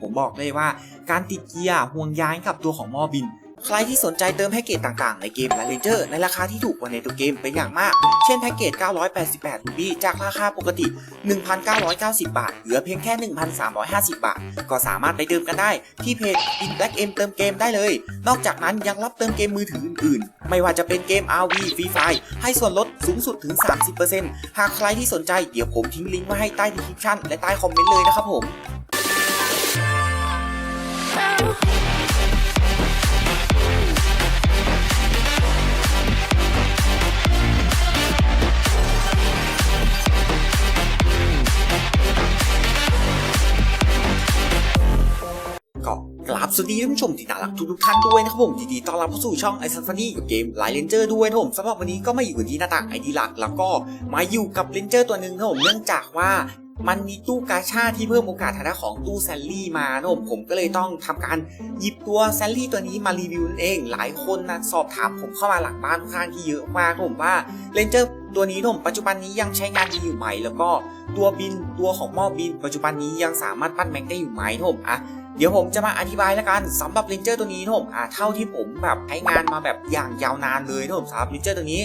ผมบอกเลยว่า การติดเกียร์ห่วงยางกับตัวของมอบิน ใครที่สนใจเติมแพ็กเกจต่างๆ ในเกมและเลนเจอร์ในราคาที่ถูกกว่าในตัวเกมเป็นอย่างมาก เช่นแพ็กเกจ 988รูบี้จากราคาปกติ 1,990 บาท เหลือเพียงแค่ 1,350 บาท ก็สามารถไปเติมกันได้ที่เพจ In Black M เติมเกมได้เลย นอกจากนั้นยังรับเติมเกมมือถืออื่นๆ ไม่ว่าจะเป็นเกม RV Free Fire ให้ส่วนลดสูงสุดถึง 30%หากใครที่สนใจเดี๋ยวผมทิ้งลิงก์ไว้ให้ใต้ดีคริปชั่นและใต้คอมเมนต์เลยนะครับผม กราบสวัสดีท่านผู้ชมที่น่ารักทุกทุกท่านด้วยนะครับผมยินดีต้อนรับเข้าสู่ช่องไอซันฟานี่กับเกมไลเลนเจอร์ด้วยนะผมสำหรับวันนี้ก็มาอยู่กันที่หน้าต่างไอดีหลัก แล้วก็มาอยู่กับเลนเจอร์ตัวหนึ่งนะผมเนื่องจากว่ามันมีตู้กาชาที่เพิ่มโอกาสทางด้านของตู้แซลลี่มานะผมผมก็เลยต้องทำการหยิบตัวแซลลี่ตัวนี้มารีวิวนั่นเอง หลายคนนะสอบถามผมเข้ามาหลังบ้านค่อนข้างที่เยอะมากผมว่าเลนเจอร์ตัวนี้นะผมปัจจุบันนี้ยังใช้งานดีอยู่ไหม แล้วก็ตัวบินตัวของหม้อบิน ปัจจุบันนี้ยังสามารถปั้นแม็กได้อยู่ไหมนะผมอะ เดี๋ยวผมจะมาอธิบายแล้วกันสำหรับเลนเจอร์ตัวนี้นะผมอ่าเท่าที่ผมแบบใช้งานมาแบบอย่างยาวนานเลยนะผมสำหรับเลนเจอร์ตัวนี้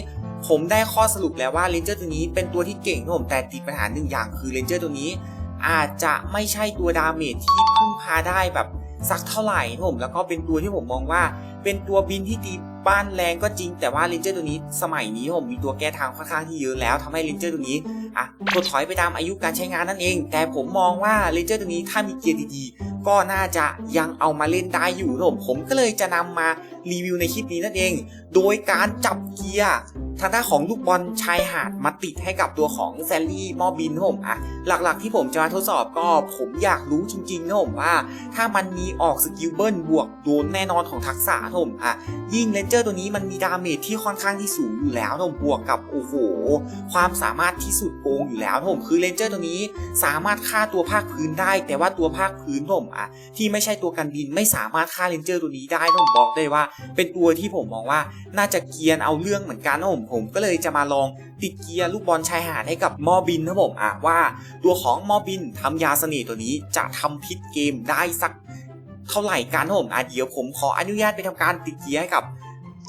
ผมได้ข้อสรุปแล้วว่าเลนเจอร์ตัวนี้เป็นตัวที่เก่งนะผมแต่ติดปัญหาหนึ่งอย่างคือเลนเจอร์ตัวนี้ อาจจะไม่ใช่ตัวดาเมจที่พึ่งพาได้แบบสักเท่าไหร่นะผมแล้วก็เป็นตัวที่ผมมองว่า เป็นตัวบินที่ตีบ้านแรงก็จริง แต่ว่าเลนเจอร์ตัวนี้สมัยนี้ผมมีตัวแก้ทางค่อนข้างที่เยอะแล้วทำให้เลนเจอร์ตัวนี้อะถดถอยไปตามอายุการใช้งานนั่นเอง แต่ผมมองว่าเลนเจอร์ตัวนี้ถ้ามีเกียร์ดีๆ ก็น่าจะยังเอามาเล่นได้อยู่นะผมผมก็เลยจะนำมารีวิวในคลิปนี้นั่นเอง โดยการจับเกียร์ ทางด้านของลูกบอลชายหาดมาติดให้กับตัวของแซลลี่มอบินผมอะหลักๆที่ผมจะมาทดสอบก็ผมอยากรู้จริงๆนะผมว่า ถ้ามันมีออกสกิลเบิลบวกโดนแน่นอนของทักษะผมอะยิ่งเลนเจอร์ตัวนี้มันมีดาเมจที่ค่อนข้างที่สูงอยู่แล้วผมบวกกับโอ้โห ความสามารถที่สุดโกงอยู่แล้วผมคือเลนเจอร์ตัวนี้สามารถฆ่าตัวภาคพื้นได้ แต่ว่าตัวภาคพื้นผมอะที่ไม่ใช่ตัวกันบินไม่สามารถฆ่าเลนเจอร์ตัวนี้ได้ผมบอกได้ว่า เป็นตัวที่ผมมองว่าน่าจะเกียนเอาเรื่องเหมือนกันผมผมก็เลยจะมาลองติดเกียร์ลูกบอลชายหาดให้กับมอบินนะผมอะว่า ตัวของมอบินทำยาเสน่ห์ตัวนี้จะทำพิษเกมได้สักเท่าไหร่กันนะผมอะเดี๋ยวผมขออนุญาตไปทำการติดเกียร์ให้กับ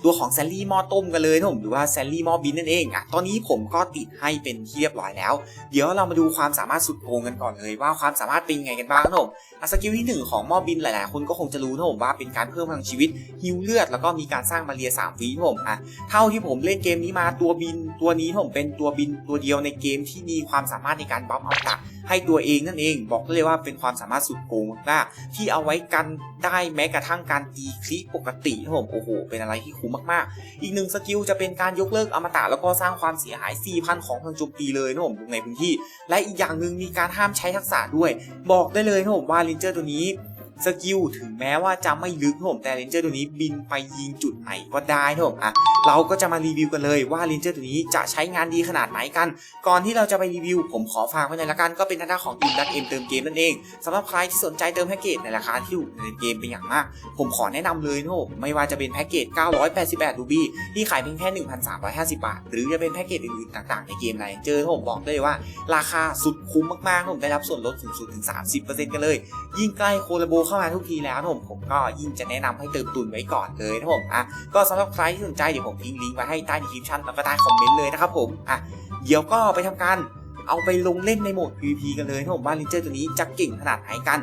ตัวของแซลลี่หม้อต้มกันเลยนะผมหรือว่าแซลลี่หม้อบินนั่นเองอะตอนนี้ผมก็ติดให้เป็นที่เรียบร้อยแล้ว เดี๋ยวเรามาดูความสามารถสุดโกงกันก่อนเลย ว่าความสามารถเป็นไงกันบ้างนะผมอสกิลที่หนึ่งของหม้อบินหลายๆ คนก็คงจะรู้นะผมว่าเป็นการเพิ่มพลังชีวิตฮิวเลือดแล้วก็มีการสร้างมาเรียสามฟีนะผมอะเท่าที่ผมเล่นเกมนี้มาตัวบินตัวนี้ผมเป็นตัวบินตัวเดียวในเกมที่มีความสามารถในการบัฟเอาตะให้ตัวเองนั่นเอง บอกได้เลยว่าเป็นความสามารถสุดโกงมากๆที่เอาไว้กันได้แม้กระทั่งการตีคลิปปกตินะผมโอ้โห เป็นอะไรที่คุ้มมากๆ อีกหนึ่งสกิลจะเป็นการยกเลิกอมตะแล้วก็สร้างความเสียหาย 4,000 ของทางโจมตีเลยนะผมในพื้นที่ และอีกอย่างหนึ่งมีการห้ามใช้ทักษะด้วย บอกได้เลยนะผมว่าลินเจอร์ตัวนี้ สกิลถึงแม้ว่าจะไม่ลึกนะผมแต่ลินเจอร์ตัวนี้บินไปยิงจุดไหนก็ได้นะผมอะเราก็จะมารีวิวกันเลยว่าลินเจอร์ตัวนี้จะใช้งานดีขนาดไหนกัน ก่อนที่เราจะไปรีวิว ผมขอฝากไว้ในอยละกันก็เป็นทางด้าของทีมดักเอ็มเติมเกมนั่นเองสำหรับใครที่สนใจเติมแพ็กเกจในราคาที่ถูกในเกมเป็นอย่างมาก ผมขอแนะนำเลยนะผมไม่ว่าจะเป็นแพ็กเกจ 988รูบี้ที่ขายเพียงแค่ 1,350 บาท หรือจะเป็นแพ็กเกจอื่นๆต่างๆในเกมไหนเจอผมบอกเลยว่า ราคาสุดคุ้มมากๆผมได้รับส่วนลดสูงสุดถึง 30%กันเลย ยิ่งใกล้โคลาโบเข้ามาทุกทีแล้วนะผมผมก็ยิ่งจะแนะนำให้เติมตุนไว้ก่อนเลยนะผมอะก็สำหรับใครที่สนใจเดี๋ยวผมทิ้งลิงก์ไว้ให้ใต้ดีคริปชั่นแล้วก็ใต้คอมเมนต์เลยนะครับผมอะเดี๋ยวก็ไปทำการเอาไปลงเล่นในโหมด PVP กันเลยนะผมว่าลินเจอร์ตัวนี้จะเก่งขนาดไหนกัน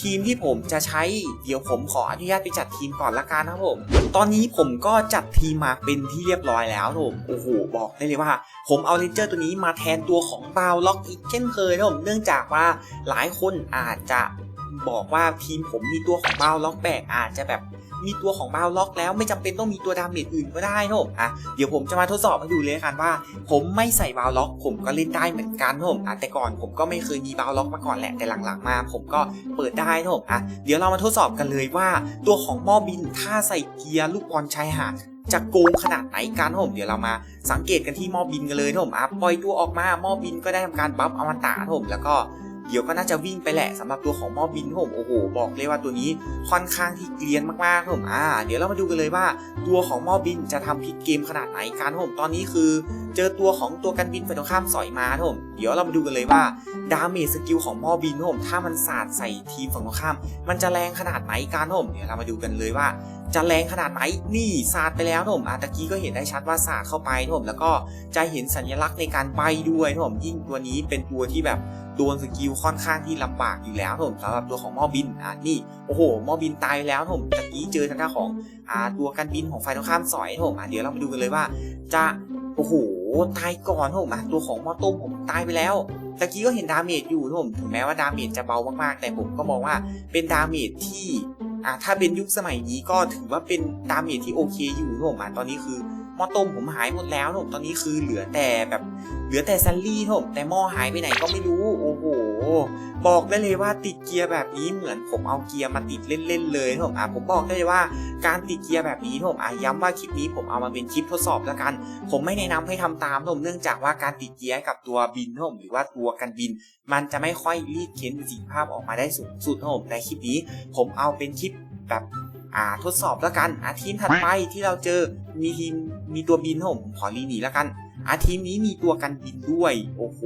ทีมที่ผมจะใช้เดี๋ยวผมขออนุญาตไปจัดทีมก่อนละกันนะครับผม ตอนนี้ผมก็จัดทีมมาเป็นที่เรียบร้อยแล้วนผมโอ้โหบอกได้เลยว่า ผมเอาเลนเจอร์ตัวนี้มาแทนตัวของบาวล็อกอีกเช่นเคยนะผมเนื่องจากว่าหลายคนอาจจะ บอกว่าทีมผมมีตัวของบาวล็อกแบกอาจจะแบบมีตัวของบาวล็อกแล้วไม่จำเป็นต้องมีตัวดาเมจอื่นก็ได้นะผมอะเดี๋ยวผมจะมาทดสอบให้ดูเลยละกันว่า ผมไม่ใส่บาวล็อก ผมก็เล่นได้เหมือนกันนะผมอะแต่ก่อนผมก็ไม่เคยมีบาวล็อกมาก่อนแหละแต่หลังๆมา ผมก็เปิดได้นะผมอะเดี๋ยวเรามาทดสอบกันเลยว่า ตัวของหม้อบินถ้าใส่เกียร์ลูกบอลชายหาดจะโกงขนาดไหนกันผมเดี๋ยวเรามาสังเกตกันที่หม้อบินกันเลยผมอะปล่อยตัวออกมาหม้อบินก็ได้ทำการบัฟอมตะผมแล้วก็ เดี๋ยวก็น่าจะวิ่งไปแหละสำหรับตัวของมอบินผมโอ้โหบอกเลยว่าตัวนี้ค่อนข้างที่เกรียนมากๆครับผมอ่า เดี๋ยวเรามาดูกันเลยว่า ตัวของมอบินจะทำพลิกเกมขนาดไหนกันครับผมตอนนี้คือ เจอตัวของตัวกันบินฝ่ายตรงข้ามสอยมาครับผมเดี๋ยวเรามาดูกันเลยว่าดาเมจสกิลของมอบินผมถ้ามันสาดใส่ทีมฝั่งตรงข้าม มันจะแรงขนาดไหนกันครับผมเดี๋ยวเรามาดูกันเลยว่าจะแรงขนาดไหนนี่สาดไปแล้วผมอะตะกี้ก็เห็นได้ชัดว่าสาดเข้าไปผมแล้วก็จะเห็นสัญลักษณ์ในการใบด้วยผมยิ่งตัวนี้เป็นตัวที่แบบ โดนสกิลค่อนข้างที่ลำบากอยู่แล้วผมสำหรับตัวของหมอบินอะนี่โอ้โหหมอบินตายแล้วผมตะกี้เจอทางด้านของอ่าตัวกันบินของฝ่ายตรงข้ามสอยผมอะเดี๋ยวเรามาดูกันเลยว่า จะโอ้โหตายก่อนผมอะตัวของหมอต้มผมตายไปแล้วตะกี้ก็เห็นดาเมจอยู่ผมถึงแม้ว่าดาเมจจะเบามากๆ แต่ผมก็มองว่าเป็นดาเมจที่อ่าถ้าเป็นยุคสมัยนี้ก็ถือว่าเป็นดาเมจที่โอเคอยู่ผมอะตอนนี้คือมอต้มผมหายหมดแล้วผมตอนนี้คือเหลือแต่แบบ เหลือแต่ซันลี่ครับผมแต่หม้อหายไปไหนก็ไม่รู้ โอ้โห บอกได้เลยว่าติดเกียร์แบบนี้เหมือนผมเอาเกียร์มาติดเล่นๆเลยครับอะผมบอกได้เลยว่าการติดเกียร์แบบนี้ครับอะย้ำว่าคลิปนี้ผมเอามาเป็นคลิปทดสอบแล้วกัน ผมไม่แนะนำให้ทำตามครับเนื่องจากว่าการติดเกียร์กับตัวบินครับหรือว่าตัวกันบิน มันจะไม่ค่อยรีดเค้นประสิทธิภาพออกมาได้สูงสุดครับในคลิปนี้ ผมเอาเป็นคลิปแบบอ่าทดสอบแล้วกันอะทีมถัดไปที่เราเจอมีทีมมีตัวบินผมขอรีหนีแล้วกัน อะทีมนี้มีตัวกันบินด้วย โอ้โห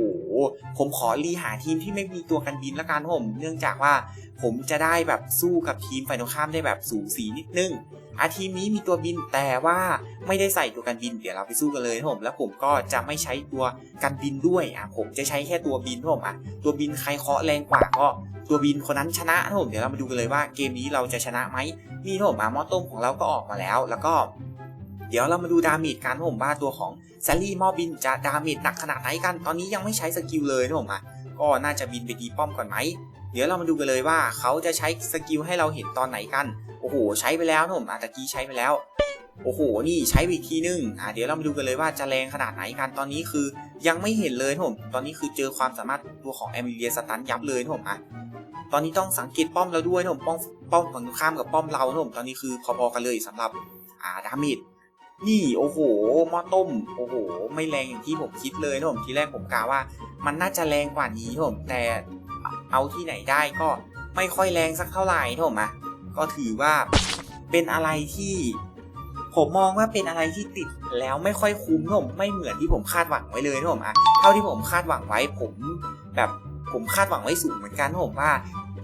ผมขอรีหาทีมที่ไม่มีตัวกันบินละกันผม เนื่องจากว่าผมจะได้แบบสู้กับทีมฝ่ายตรงข้ามได้แบบสูสีนิดนึง อาทีมนี้มีตัวบินแต่ว่าไม่ได้ใส่ตัวกันบิน เดี๋ยวเราไปสู้กันเลยผม แล้วผมก็จะไม่ใช้ตัวกันบินด้วยอะผมจะใช้แค่ตัวบินผมอะ ตัวบินใครเคาะแรงกว่าก็ตัวบินคนนั้นชนะผม เดี๋ยวเรามาดูกันเลยว่าเกมนี้เราจะชนะไหมนี่ผมอะมอต้มของเราก็ออกมาแล้ว แล้วก็ เดี๋ยวเรามาดูดาเมจกันครับผมว่าตัวของแซลลี่มอบินจะดาเมจหนักขนาดไหนกัน ตอนนี้ยังไม่ใช้สกิลเลยนะผมอะก็น่าจะบินไปตีป้อมก่อนไหม เดี๋ยวเรามาดูกันเลยว่าเขาจะใช้สกิลให้เราเห็นตอนไหนกัน โอ้โห ใช้ไปแล้วนะผมอะตะกี้ใช้ไปแล้ว โอ้โห นี่ใช้อีกทีนึงอะเดี๋ยวเรามาดูกันเลยว่าจะแรงขนาดไหนกัน ตอนนี้คือยังไม่เห็นเลยนะผม ตอนนี้คือเจอความสามารถตัวของแอมิเลียสตันยับเลยนะผมอะตอนนี้ต้องสังเกตป้อมเราด้วยนะผมป้อมป้อมฝั่งตรงข้ามกับป้อมเรานะผมตอนนี้คือพอๆกันเลยสำหรับอ่าดาเมจ นี่โอ้โหหม้อต้ม โอ้โห ไม่แรงอย่างที่ผมคิดเลยนะผมทีแรกผมกะว่า มันน่าจะแรงกว่านี้นะผมแต่เอาที่ไหนได้ก็ไม่ค่อยแรงสักเท่าไหร่นะผมอะก็ถือว่าเป็นอะไรที่ผมมองว่าเป็นอะไรที่ติดแล้วไม่ค่อยคุ้มนะผมไม่เหมือนที่ผมคาดหวังไว้เลยนะผมอะเท่าที่ผมคาดหวังไว้ผมแบบผมคาดหวังไว้สูงเหมือนกันนะผมว่า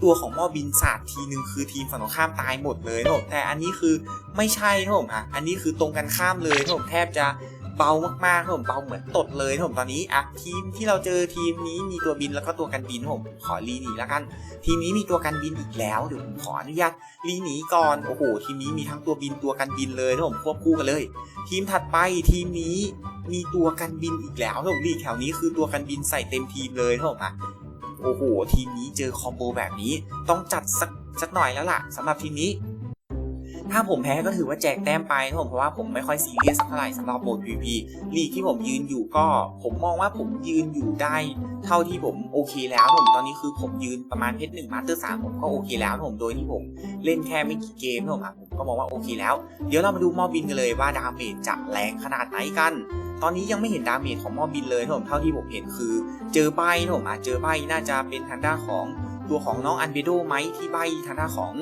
ตัวของหม้อบินศาสทีหนึ่งคือทีมฝั่งตรงข้ามตายหมดเลยนะผมแต่อันนี้คือไม่ใช่นะผมอะอันนี้คือตรงกันข้ามเลยนะผมแทบจะเบามากๆนะผมเบาเหมือนตดเลยนะผมตอนนี้อะทีมที่เราเจอทีมนี้มีตัวบินแล้วก็ตัวกันบินนะผมขอรีหนีแล้วกัน ทีมนี้มีตัวกันบินอีกแล้วเดี๋ยวผมขออนุญาตรีหนีก่อนโอ้โหทีมนี้มีทั้งตัวบินตัวกันบินเลยนะผมควบคู่กันเลย ทีมถัดไปทีมนี้มีตัวกันบินอีกแล้วนะผมลีแถวนี้คือตัวกันบินใส่เต็มทีมเลยนะผมอะ โอ้โห ทีมนี้เจอคอมโบแบบนี้ ต้องจัดสักสักหน่อยแล้วล่ะสำหรับทีมนี้ ถ้าผมแพ้ก็ถือว่าแจกแต้มไปนะผมเพราะว่าผมไม่ค่อยซีเรียสสักเท่าไหร่สำหรับโหมด PVP ลีกที่ผมยืนอยู่ก็ ผมมองว่าผมยืนอยู่ได้ เท่าที่ผมโอเคแล้วนะผมตอนนี้คือผมยืนประมาณเพชรหนึ่งมาสเตอร์สามผมก็โอเคแล้วนะผมโดยที่ผมเล่นแค่ไม่กี่เกมนะผมอะผมก็มองว่าโอเคแล้ว เดี๋ยวเรามาดูมอบินกันเลยว่าดาเมจจะแรงขนาดไหนกัน ตอนนี้ยังไม่เห็นดาเมจของมอบินเลยนะผมเท่าที่ผมเห็นคือ เจอใบนะผมอะเจอใบน่าจะเป็นทางด้านของตัวของน้องอันเบโดไหมที่ใบทางด้านของ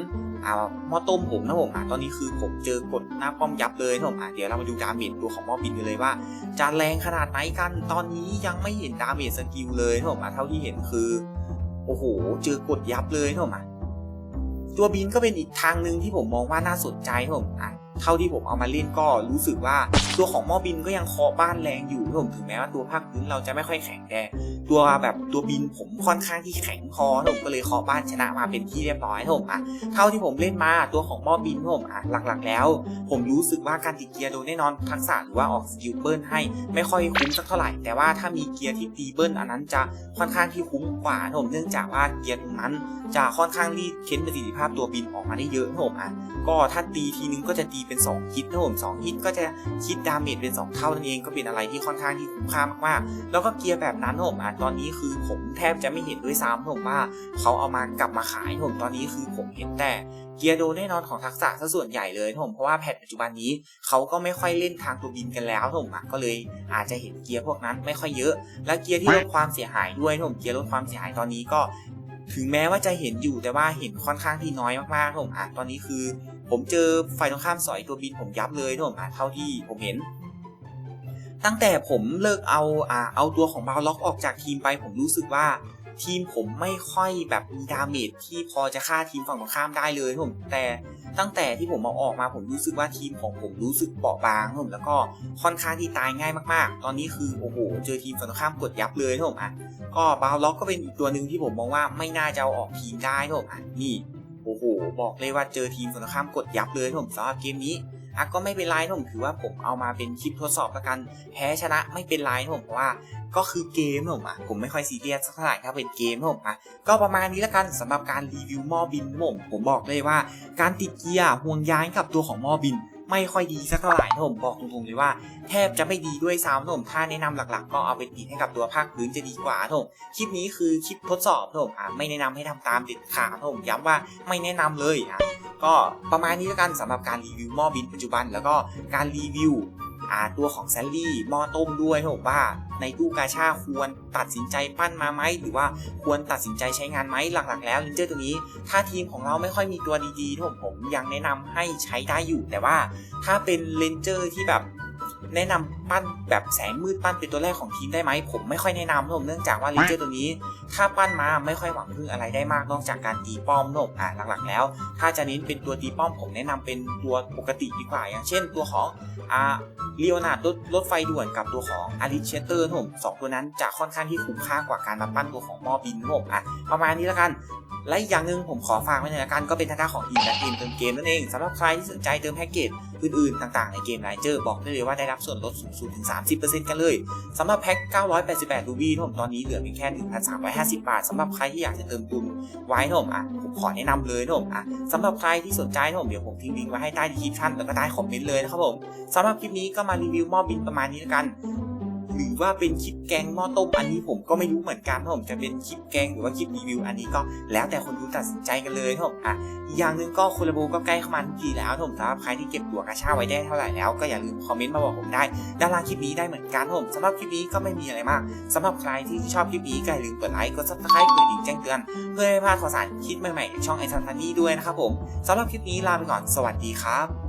อ่าหม้อต้มผมนะผมอะตอนนี้คือผมเจอกดหน้าป้อมยับเลยนะผมอะเดี๋ยวเรามาดูดาเมจตัวของหม้อบินกันเลยว่าจะแรงขนาดไหนกัน ตอนนี้ยังไม่เห็นดาเมจสกิลเลยนะผมอะเท่าที่เห็นคือโอ้โห เจอกดยับเลยนะผมอะตัวบินก็เป็นอีกทางหนึ่งที่ผมมองว่าน่าสนใจนะผมอะ เท่าที่ผมเอามาเล่นก็รู้สึกว่าตัวของหม้อบินก็ยังเคาะบ้านแรงอยู่นะผมถึงแม้ว่าตัวภาคพื้นเราจะไม่ค่อยแข็งแต่ตัวแบบตัวบินผมค่อนข้างที่แข็งพอผมก็เลยเคาะบ้านชนะมาเป็นที่เรียบร้อยนะผมอะเท่าที่ผมเล่นมาตัวของหม้อบินนะผมอะหลักๆ แล้ว ผมรู้สึกว่าการติดเกียร์โดนแน่นอนทักษะหรือว่าออกสกิลเบิร์นให้ไม่ค่อยคุ้มสักเท่าไหร่ แต่ว่าถ้ามีเกียร์ที่ตีเบิร์นอันนั้นจะค่อนข้างที่คุ้มกว่านะผมเนื่องจากว่าเกียร์ตรงนั้น จะค่อนข้างรีดเค้นประสิทธิภาพตัวบินออกมาได้เยอะผมอะก็ถ้าตีทีนึงก็จะตีเป็น 2 ฮิตนะผม 2 ฮิตก็จะคิดดาเมจเป็น 2 เท่านั่นเองก็เป็นอะไรที่ค่อนข้างที่คุ้มค่ามากๆแล้วก็เกียร์แบบนั้นนะผมอะตอนนี้คือผมแทบจะไม่เห็นด้วยซ้ำนะผมว่าเขาเอามากลับมาขายนะผมตอนนี้คือผมเห็นแต่เกียร์โดแน่นอนของทักษะซะส่วนใหญ่เลยนะผมเพราะว่าแพทปัจจุบันนี้เขาก็ไม่ค่อยเล่นทางตัวบินกันแล้วนะผมอะก็เลยอาจจะเห็นเกียร์พวกนั้นไม่ค่อยเยอะ และเกียร์ที่ลดความเสียหายด้วยนะผมเกียร์ลดความเสียหายตอนนี้ก็ ถึงแม้ว่าจะเห็นอยู่แต่ว่าเห็นค่อนข้างที่น้อยมากๆนะผมอะตอนนี้คือ ผมเจอไฟตรงข้ามสอยตัวบินผมยับเลยนะผมอะเท่าที่ผมเห็น ตั้งแต่ผมเลิกเอาอ่าเอาตัวของบาวล็อกออกจากทีมไปผมรู้สึกว่า ทีมผมไม่ค่อยแบบมีดาเมจที่พอจะฆ่าทีมฝั่งตรงข้ามได้เลยนะผมแต่ตั้งแต่ที่ผมเอาออกมาผมรู้สึกว่าทีมของผมรู้สึกเปราะบางนะผมแล้วก็ค่อนข้างที่ตายง่ายมากๆ ตอนนี้คือโอ้โหเจอทีมฝั่งตรงข้ามกดยับเลยนะผมอะก็บาวล็อกก็เป็นอีกตัวหนึ่งที่ผมมองว่าไม่น่าจะเอาออกทีมได้นะผมอะนี่ โอ้โห บอกเลยว่าเจอทีมฝั่งตรงข้ามกดยับเลยผมสำหรับเกมนี้อะก็ไม่เป็นไรผมถือว่าผมเอามาเป็นคลิปทดสอบละกัน แพ้ชนะไม่เป็นไรนะผมเพราะว่า ก็คือเกมผมอะผมไม่ค่อยซีเรียสสักเท่าไหร่ถ้าเป็นเกมนะผมอะก็ประมาณนี้ละกันสำหรับการรีวิวหม้อบินผมผมบอกเลยว่า การติดเกียร์ห่วงยางกับตัวของหม้อบิน ไม่ค่อยดีสักเท่าไหร่นะผมบอกตรงๆเลยว่าแทบจะไม่ดีด้วยซ้ำนะผมถ้าแนะนำหลักๆ ก็เอาไปติดให้กับตัวภาคพื้นจะดีกว่านะผมคลิปนี้คือคลิปทดสอบนะผมอะไม่แนะนำให้ทำตามเด็ดขาดนะผมย้ำว่าไม่แนะนำเลยอะก็ประมาณนี้แล้วกันสำหรับการรีวิวหม้อบินปัจจุบัน แล้วก็การรีวิว ตัวของแซลลี่มอต้มด้วยนะผมว่าในตู้กาชาควรตัดสินใจปั้นมาไหมหรือว่าควรตัดสินใจใช้งานไหมหลักๆ แล้วเลนเจอร์ตัวนี้ ถ้าทีมของเราไม่ค่อยมีตัวดีๆนะผมผมยังแนะนำให้ใช้ได้อยู่แต่ว่า ถ้าเป็นเลนเจอร์ที่แบบ แนะนำปั้นแบบแสงมืดปั้นเป็นตัวแรกของทีมได้ไหมผมไม่ค่อยแนะนำนะผมเนื่องจากว่าลนเจอร์ตัวนี้ ถ้าปั้นมาไม่ค่อยหวังพึ่งอะไรได้มากนอกจากการตีป้อมนะผมอ่าหลักๆแล้ว ถ้าจะเน้นเป็นตัวตีป้อมผมแนะนำเป็นตัวปกติดีกว่า อย่างเช่นตัวของอ่าเลียวนาดรถรถไฟด่วนกับตัวของอาริเชเตอร์นะผมสองตัวนั้นจะค่อนข้างที่คุ้มค่ากว่าการมาปั้นตัวของมอบินนะผมอะประมาณนี้แล้วกันและอีกอย่างหนึ่งผมขอฝากไว้ในละกันก็เป็นทางด้านของทีมและทีมเติมเกมนั่นเองสำหรับใครที่สนใจเติมแพ็กเกจ อื่นๆ ต่างๆ ในเกมไลเจอร์บอกได้เลยว่าได้รับส่วนลดสูงสุดถึง 30%กันเลยสำหรับแพ็ก988รูบี้ผมตอนนี้เหลือเพียงแค่ 1,350 บาทสำหรับใครที่อยากจะเติมตุนไว้นผมอะผมขอแนะนำเลยนผมอะสำหรับใครที่สนใจนผมเดี๋ยวผมทิ้งลิงก์ไว้ให้ใต้ดีคลิปชั่นแล้วก็ใต้คอมเมนต์เลยนะครับผมสำหรับคลิปนี้ก็มารีวิวมออบินประมาณนี้แล้วกัน หรือว่าเป็นคลิปแกงหม้อต้มอันนี้ผมก็ไม่รู้เหมือนกันผมจะเป็นคลิปแกงหรือว่าคลิปรีวิวอันนี้ก็แล้วแต่คนดูตัดสินใจกันเลยนะผมอะอีกอย่างหนึ่งก็โคลาโบก็ใกล้เข้ามาทุกทีแล้วผมสำหรับใครที่เก็บตัวกระชาไว้ได้เท่าไหร่แล้วก็อย่าลืมคอมเมนต์มาบอกผมได้ด้านล่างคลิปนี้ได้เหมือนกันผมสำหรับคลิปนี้ก็ไม่มีอะไรมากสำหรับใครที่ชอบคลิปนี้ก็อย่าลืมกดไลค์กดซับสไครต์กดกระดิ่งแจ้งเตือน เพื่อไม่พลาดข่าวสารคลิปใหม่ๆจากช่องไอซันทันนี่ด้วยนะครับผมสำหรับคลิปนี้ลาไปก่อนสวัสดีครับ